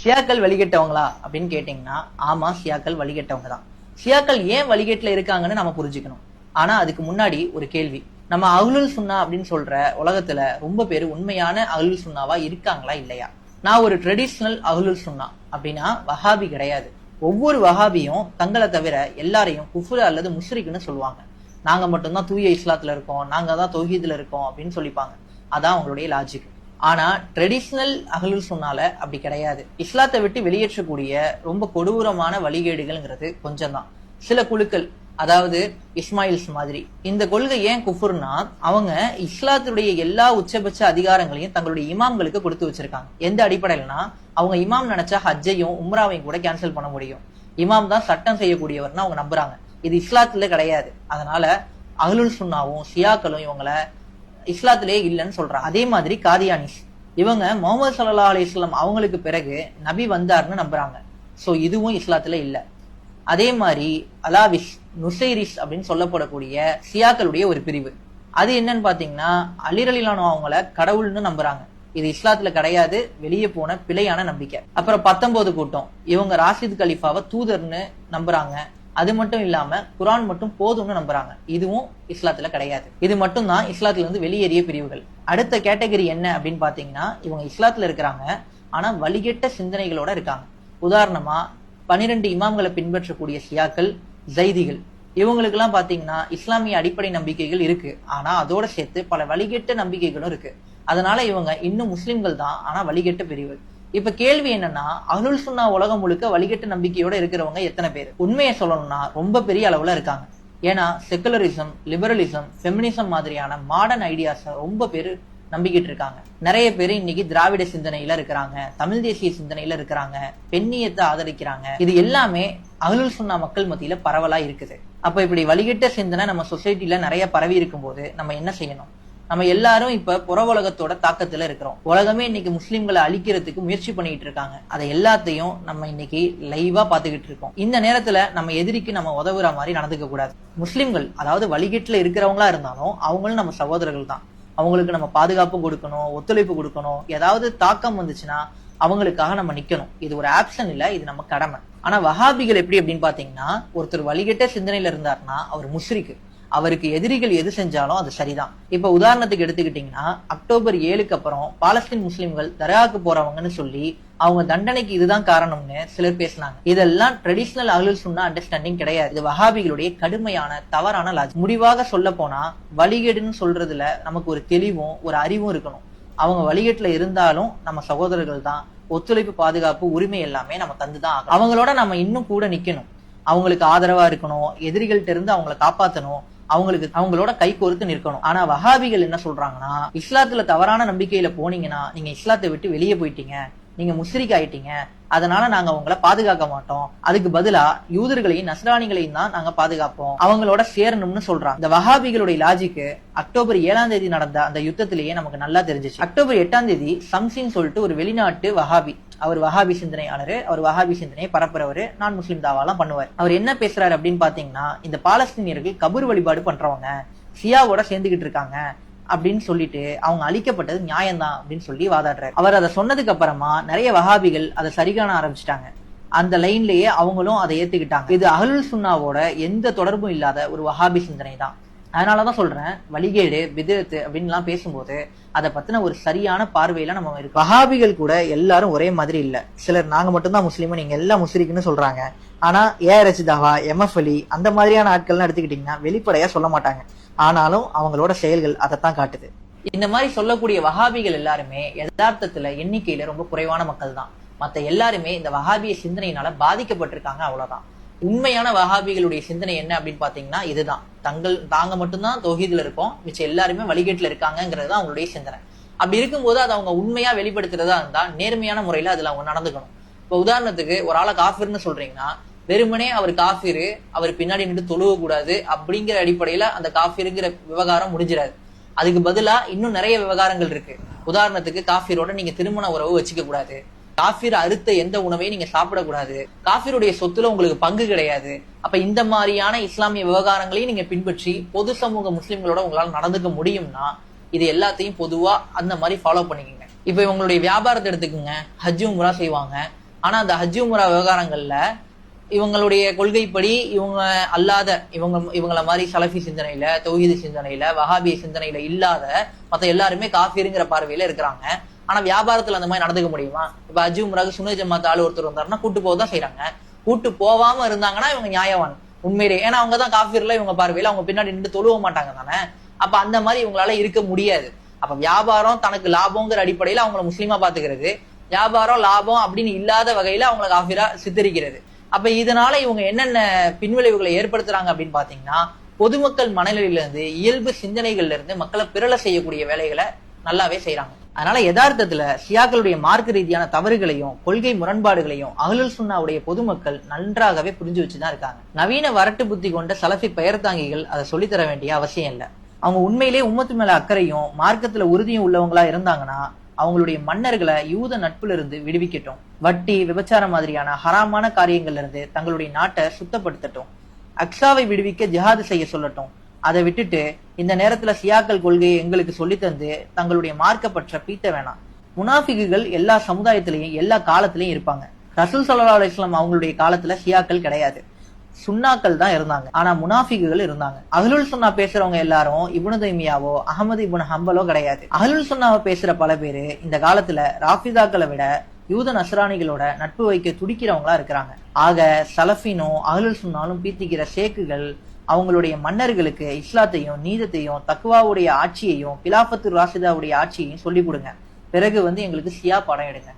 ஷியாக்கள் வழிகட்டவங்களா அப்படின்னு கேட்டீங்கன்னா ஆமா ஷியாக்கள் வழிகட்டவங்க தான் ஷியாக்கள் ஏன் வழிகேட்டுல இருக்காங்கன்னு நம்ம புரிஞ்சுக்கணும். ஆனா அதுக்கு முன்னாடி ஒரு கேள்வி. நம்ம அகுலுல் சுன்னா அப்படின்னு சொல்ற உலகத்துல ரொம்ப பேர் உண்மையான அகுலுல் சுன்னாவா இருக்காங்களா இல்லையா? நான் ஒரு ட்ரெடிஷ்னல் அகுலுல் சுன்னா அப்படின்னா வஹாபி கிடையாது. ஒவ்வொரு வஹாபியும் தங்களை தவிர எல்லாரையும் குஃபுல அல்லது முஷ்ரிக்குன்னு சொல்லுவாங்க. நாங்க மட்டும்தான் தூய இஸ்லாத்துல இருக்கோம் நாங்க தான் தௌஹீதுல இருக்கோம் அப்படின்னு சொல்லிப்பாங்க. அதான் அவங்களுடைய லாஜிக் ஆனா ட்ரெடிஷ்னல் அகலுல் சொன்னால அப்படி கிடையாது. இஸ்லாத்தை விட்டு வெளியேற்றக்கூடிய ரொம்ப கொடூரமான வழிகேடுகள்ங்கிறது கொஞ்சம் தான் சில குழுக்கள் அதாவது இஸ்மாயில்ஸ் மாதிரி இந்த கொள்கை ஏன் குஃபுர்னா அவங்க இஸ்லாத்துடைய எல்லா உச்சபட்ச அதிகாரங்களையும் தங்களுடைய இமாம்களுக்கு கொடுத்து வச்சிருக்காங்க. எந்த அடிப்படையிலனா அவங்க இமாம் நினைச்சா ஹஜ்ஜையும் உம்ராவையும் கூட கேன்சல் பண்ண முடியும். இமாம் தான் சட்டம் செய்யக்கூடியவர்னு அவங்க நம்புறாங்க. இது இஸ்லாத்துல கிடையாது. அதனால அகலுல் சுன்னாவும் ஷியாக்களும் இவங்களை இஸ்லாத்திலே இல்லைன்னு சொல்றான் அதே மாதிரி காதியானிஸ். இவங்க முகமது சல்லா அலிஸ்லாம் அவங்களுக்கு பிறகு நபி வந்தாருன்னு நம்புறாங்க. ஸோ இதுவும் இஸ்லாத்துல இல்ல. அதே மாதிரி அலாவிஸ் நுசைரிஸ் அப்படின்னு சொல்லப்படக்கூடிய சியாக்களுடைய ஒரு பிரிவு. அது என்னன்னு பாத்தீங்கன்னா அலிரலிலானோ அவங்கள கடவுள்னு நம்புறாங்க. இது இஸ்லாத்துல கிடையாது வெளியே போன பிழையான நம்பிக்கை. அப்புறம் பத்தொன்பது கூட்டம். இவங்க ராஷித் கலீஃபாவை தூதர்னு நம்புறாங்க. அது மட்டும் இல்லாம குரான் மட்டும் போதும்னு நம்புறாங்க. இதுவும் இஸ்லாத்துல கிடையாது. இது மட்டும் தான் இஸ்லாத்துல இருந்து வெளியேறிய பிரிவுகள். அடுத்த கேட்டகரி என்ன அப்படின்னு பாத்தீங்கன்னா இவங்க இஸ்லாத்துல இருக்கிறாங்க. ஆனா வழிகெட்ட சிந்தனைகளோட இருக்காங்க. உதாரணமா பனிரெண்டு இமாம்களை பின்பற்றக்கூடிய சியாக்கள் ஜைதிகள். இவங்களுக்கெல்லாம் பாத்தீங்கன்னா இஸ்லாமிய அடிப்படை நம்பிக்கைகள் இருக்கு. ஆனா அதோட சேர்த்து பல வழிகெட்ட நம்பிக்கைகளும் இருக்கு. அதனால இவங்க இன்னும் முஸ்லிம்கள் தான் ஆனா வழிகெட்ட பிரிவு இப்ப கேள்வி என்னன்னா அருள் சுன்னா உலகம் முழுக்க வழிகட்ட நம்பிக்கையோட இருக்கிறவங்க எத்தனை பேர்? உண்மையை சொல்லணும்னா ரொம்ப பெரிய அளவுல இருக்காங்க. ஏன்னா செக்குலரிசம் லிபரலிசம் ஃபெமினிசம் மாதிரியான மாடர்ன் ஐடியாஸ ரொம்ப பேர் நம்பிக்கிட்டு இருக்காங்க. நிறைய பேர் இன்னைக்கு திராவிட சிந்தனையில இருக்கிறாங்க தமிழ் தேசிய சிந்தனையில இருக்கிறாங்க பெண்ணியத்தை ஆதரிக்கிறாங்க. இது எல்லாமே அகலுல் சுன்னா மக்கள் மத்தியில பரவலா இருக்குது. அப்ப இப்படி வழிகட்ட சிந்தனை நம்ம சொசைட்டில நிறைய பரவி இருக்கும்போது நம்ம என்ன செய்யணும்? நம்ம எல்லாரும் இப்ப புற உலகத்தோட தாக்கத்துல இருக்கிறோம். உலகமே இன்னைக்கு முஸ்லிம்களை அழிக்கிறதுக்கு முயற்சி பண்ணிட்டு இருக்காங்க. அதை எல்லாத்தையும் நம்ம இன்னைக்கு லைவா பாத்துக்கிட்டு இருக்கோம். இந்த நேரத்துல நம்ம எதிரிக்கு நம்ம உதவுற மாதிரி நடந்துக்க கூடாது. முஸ்லிம்கள் அதாவது வழிகேட்டுல இருக்கிறவங்களா இருந்தாலும் அவங்களும் நம்ம சகோதரர்கள் தான். அவங்களுக்கு நம்ம பாதுகாப்பு கொடுக்கணும் ஒத்துழைப்பு கொடுக்கணும். ஏதாவது தாக்கம் வந்துச்சுன்னா அவங்களுக்காக நம்ம நிக்கணும். இது ஒரு ஆப்ஷன் இல்ல இது நம்ம கடமை. ஆனா வஹாபிகள் எப்படி அப்படின்னு பாத்தீங்கன்னா ஒருத்தர் வழிகட்ட சிந்தனையில இருந்தாருன்னா அவர் முஸ்ரிக்கு அவருக்கு எதிரிகள் எது செஞ்சாலும் அது சரிதான். இப்ப உதாரணத்துக்கு எடுத்துக்கிட்டீங்கன்னா அக்டோபர் ஏழுக்கு அப்புறம் பாலஸ்தீன் முஸ்லிம்கள் தர்காக்கு போறவங்கன்னு சொல்லி அவங்க தண்டனைக்கு இதுதான் காரணம்னு சிலர் பேசினாங்க. இதெல்லாம் ட்ரெடிஷனல் அகலுல் சொன்ன அண்டர்ஸ்டாண்டிங் கிடையாது. இது வஹாபிகளுடைய கடுமையான தவறான லாஜ் முடிவாக சொல்ல போனா வழிகேடுன்னு சொல்றதுல நமக்கு ஒரு தெளிவும் ஒரு அறிவும் இருக்கணும். அவங்க வழிகேட்டுல இருந்தாலும் நம்ம சகோதரர்கள் தான் ஒத்துழைப்பு பாதுகாப்பு உரிமை எல்லாமே நம்ம தந்துதான் ஆகணும். அவங்களோட நம்ம இன்னும் கூட நிக்கணும். அவங்களுக்கு ஆதரவா இருக்கணும். எதிரிகள்ட்ட இருந்து அவங்கள காப்பாத்தணும். அவங்களுக்கு அவங்களோட கை கோர்த்து நிற்கணும். ஆனா வஹாபிகள் என்ன சொல்றாங்கன்னா இஸ்லாத்துல தவறான நம்பிக்கையில போனீங்கன்னா நீங்க இஸ்லாத்தை விட்டு வெளியே போயிட்டீங்க. நீங்க முஸ்ரிக் ஆயிட்டீங்க அதனால நாங்க உங்களை பாதுகாக்க மாட்டோம். அதுக்கு பதிலா யூதர்களையும் நஸ்ரானிகளையும் தான் நாங்க பாதுகாப்போம். அவங்களோட சேரணும்னு சொல்றாங்க. இந்த வஹாபிகளுடைய லாஜிக்கு அக்டோபர் ஏழாம் தேதி நடந்த அந்த யுத்தத்திலேயே நமக்கு நல்லா தெரிஞ்சிச்சு. அக்டோபர் எட்டாம் தேதி சம்சின் சொல்லிட்டு ஒரு வெளிநாட்டு வஹாபி அவர் வஹாபி சிந்தனையாளர் அவர் வஹாபி சிந்தனையை பரப்புறவர் நான் முஸ்லீம் தாவாலாம் பண்ணுவார். அவர் என்ன பேசுறாரு அப்படின்னு பாத்தீங்கன்னா இந்த பாலஸ்தீனியர்கள் கபூர் வழிபாடு பண்றவங்க சியாவோட சேர்ந்துகிட்டு இருக்காங்க. அப்படின்னு சொல்லிட்டு அவங்க அழிக்கப்பட்டது நியாயம்தான் அப்படின்னு சொல்லி வாதாடுறாரு. அவர் அதை சொன்னதுக்கு அப்புறமா நிறைய வகாபிகள் அதை சரி காண ஆரம்பிச்சிட்டாங்க. அந்த லைன்லயே அவங்களும் அதை ஏத்துக்கிட்டாங்க. இது அகலுல் சுன்னாவோட எந்த தொடர்பும் இல்லாத ஒரு வஹாபி சிந்தனை தான் அதனாலதான் சொல்றேன் வழிகேடு பிதத்து அப்படின்லாம் பேசும்போது அதை பத்தின ஒரு சரியான பார்வையில நம்ம இருக்கு வஹாபிகள் கூட எல்லாரும் ஒரே மாதிரி இல்ல. சிலர் நாங்க மட்டும்தான் முஸ்லீம் நீங்க எல்லாம் முஸ்லிக்குன்னு சொல்றாங்க. ஆனா ஏ ரச்சிதாவா எம்எஃப் அலி அந்த மாதிரியான ஆட்கள்லாம் எடுத்துக்கிட்டீங்கன்னா வெளிப்படையா சொல்ல மாட்டாங்க. ஆனாலும் அவங்களோட செயல்கள் அதைத்தான் காட்டுது. இந்த மாதிரி சொல்லக்கூடிய வகாபிகள் எல்லாருமே யதார்த்தத்துல எண்ணிக்கையில ரொம்ப குறைவான மக்கள் தான் மத்த எல்லாருமே இந்த வகாபிய சிந்தனையினால பாதிக்கப்பட்டிருக்காங்க அவ்வளவுதான். உண்மையான வகாபிகளுடைய சிந்தனை என்ன அப்படின்னு பாத்தீங்கன்னா இதுதான். தங்கள் தாங்க மட்டும்தான் தொகுதியில இருக்கோம். மிச்சம் எல்லாருமே வழிகேட்டுல இருக்காங்கிறது தான் அவங்களுடைய சிந்தனை. அப்படி இருக்கும்போது அதை அவங்க உண்மையா வெளிப்படுத்துறதா இருந்தா நேர்மையான முறையில அதுல அவங்க நடந்துக்கணும். இப்ப உதாரணத்துக்கு ஒரு ஆளை காஃபிர்னு சொல்றீங்கன்னா வெறுமனே அவர் காஃபிரு அவர் பின்னாடி நின்று தொழுவ கூடாது அப்படிங்கிற அடிப்படையில அந்த காஃபிருங்கிற விவகாரம் முடிஞ்சிடாது. அதுக்கு பதிலா இன்னும் நிறைய விவகாரங்கள் இருக்கு. உதாரணத்துக்கு காஃபிரோட நீங்க திருமண உறவு வச்சுக்க கூடாது காஃபிர் அறுத்த எந்த உணவையும் நீங்க சாப்பிடக்கூடாது. காஃபிருடைய சொத்துல உங்களுக்கு பங்கு கிடையாது. அப்ப இந்த மாதிரியான இஸ்லாமிய விவகாரங்களையும் நீங்க பின்பற்றி பொது சமூக முஸ்லிம்களோட உங்களால் நடந்துக்க முடியும்னா இது எல்லாத்தையும் பொதுவா அந்த மாதிரி ஃபாலோ பண்ணிக்கோங்க. இப்ப இவங்களுடைய வியாபாரத்தை எடுத்துக்கோங்க. ஹஜ்ஜு உம்ரா செய்வாங்க. ஆனா அந்த ஹஜ்ஜு உம்ரா விவகாரங்கள்ல இவங்களுடைய கொள்கைப்படி இவங்க அல்லாத இவங்க இவங்கள மாதிரி சலஃபி சிந்தனையில தௌஹீது சிந்தனையில வஹாபி சிந்தனையில இல்லாத மத்த எல்லாருமே காஃபிங்கிற பார்வையில இருக்கிறாங்க. ஆனா வியாபாரத்துல அந்த மாதிரி நடந்துக்க முடியுமா? இப்ப ஹஜ் உம்ராக்கு சுனே ஜமாத் ஆள் ஒருத்தர் வந்தாருன்னா கூட்டு போக தான் செய்யறாங்க கூட்டு போவாம இருந்தாங்கன்னா இவங்க நியாயவான் உண்மையிலே. ஏன்னா அவங்க தான் காஃபிர்ல இவங்க பார்வையில அவங்க பின்னாடி நின்று தொழுவ மாட்டாங்க தானே. அப்ப அந்த மாதிரி இவங்களால இருக்க முடியாது. அப்ப வியாபாரம் தனக்கு லாபங்கிற அடிப்படையில அவங்கள முஸ்லீமா பாத்துக்கிறது. வியாபாரம் லாபம் அப்படின்னு இல்லாத வகையில அவங்கள காஃபிரா சித்தரிக்கிறது. அப்ப இதனால இவங்க என்னென்ன பின்விளைவுகளை ஏற்படுத்துறாங்க அப்படின்னு பாத்தீங்கன்னா பொதுமக்கள் மனநிலையில இருந்து இயல்பு சிந்தனைகள்ல இருந்து மக்களை பிறல செய்யக்கூடிய வேலைகளை நல்லாவே செய்யறாங்க அதனால யதார்த்தத்துல சியாக்களுடைய மார்க்க ரீதியான தவறுகளையும் கொள்கை முரண்பாடுகளையும் அகலுல் சுன்னாவுடைய பொதுமக்கள் நன்றாகவே புரிஞ்சு வச்சுதான் இருக்காங்க. நவீன வரட்டு புத்தி கொண்ட சலஃபி பெயர் தாங்கிகள் அதை சொல்லித்தர வேண்டிய அவசியம் இல்லை. அவங்க உண்மையிலே உம்மத்து மேல அக்கறையும் மார்க்கத்துல உறுதியும் உள்ளவங்களா இருந்தாங்கன்னா அவங்களுடைய மன்னர்களை யூத நட்புல இருந்து விடுவிக்கட்டும். வட்டி விபச்சாரம் மாதிரியான ஹராமான காரியங்கள்ல இருந்து தங்களுடைய நாட்டை சுத்தப்படுத்தட்டும். அக்ஸாவை விடுவிக்க ஜிஹாது செய்ய சொல்லட்டும். அதை விட்டுட்டு இந்த நேரத்துல சியாக்கள் கொள்கையை எங்களுக்கு சொல்லித்தந்து தங்களுடைய மார்க்கப்பற்ற பீத்த வேணாம். முனாஃபிகுகள் எல்லா சமுதாயத்திலையும் எல்லா காலத்திலையும் இருப்பாங்க. ரசூல் சல்லா அலுவலாம் அவங்களுடைய காலத்துல சியாக்கள் கிடையாது. சுன்னாக்கள் தான் இருந்தாங்க. ஆனா முனாஃபிகுகள் இருந்தாங்க. அகலுல் சுன்னா பேசுறவங்க எல்லாரும் இபுனு தைமியாவோ அகமது இபுன் ஹம்பலோ கிடையாது. அகலுல் சுன்னாவை பேசுற பல பேரு இந்த காலத்துல ராஃபிதாக்களை விட யூத நஸ்ரானிகளோட நட்பு வைக்க துடிக்கிறவங்களா இருக்கிறாங்க. ஆக சலஃபினும் அகலுல் சுன்னாலும் பீத்திக்கிற ஷேக்குகள் அவங்களுடைய மன்னர்களுக்கு இஸ்லாத்தையும் நீதத்தையும் தக்குவாவுடைய ஆட்சியையும் பிலாஃபத்து ராசிதாவுடைய ஆட்சியையும் சொல்லி கொடுங்க. பிறகு வந்து எங்களுக்கு சியா படம் எடுங்க.